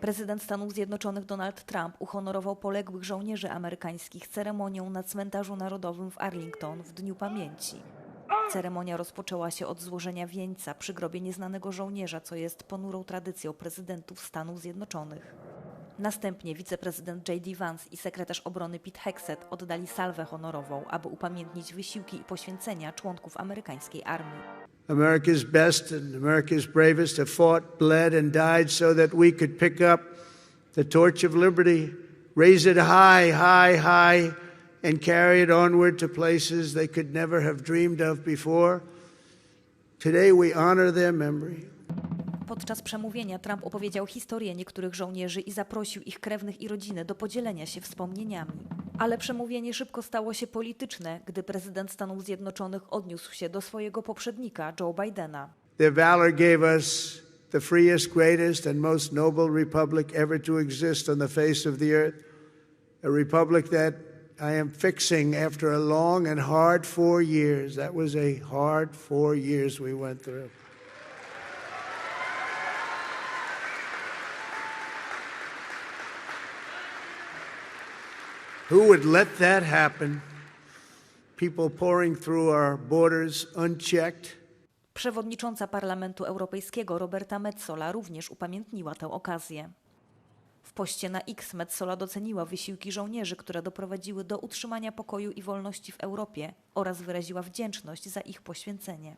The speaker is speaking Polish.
Prezydent Stanów Zjednoczonych Donald Trump uhonorował poległych żołnierzy amerykańskich ceremonią na cmentarzu narodowym w Arlington w Dniu Pamięci. Ceremonia rozpoczęła się od złożenia wieńca przy grobie nieznanego żołnierza, co jest ponurą tradycją prezydentów Stanów Zjednoczonych. Następnie wiceprezydent J.D. Vance i sekretarz obrony Pete Hegseth oddali salwę honorową, aby upamiętnić wysiłki i poświęcenia członków amerykańskiej armii. America's best and America's bravest have fought, bled, and died so that we could pick up the torch of liberty, raise it high, high, high, and carry it onward to places they could never have dreamed of before. Today we honor their memory. Podczas przemówienia Trump opowiedział historię niektórych żołnierzy i zaprosił ich krewnych i rodziny do podzielenia się wspomnieniami. Ale przemówienie szybko stało się polityczne, gdy prezydent Stanów Zjednoczonych odniósł się do swojego poprzednika, Joe Bidena. Their valor gave us the freest, greatest, and most noble republic ever to exist on the face of the earth. A republic that I am fixing after a long and hard four years. That was a hard four years we went through. Who would let that happen? People pouring through our borders unchecked. Przewodnicząca Parlamentu Europejskiego Roberta Metsola również upamiętniła tę okazję. W poście na X Metsola doceniła wysiłki żołnierzy, które doprowadziły do utrzymania pokoju i wolności w Europie oraz wyraziła wdzięczność za ich poświęcenie.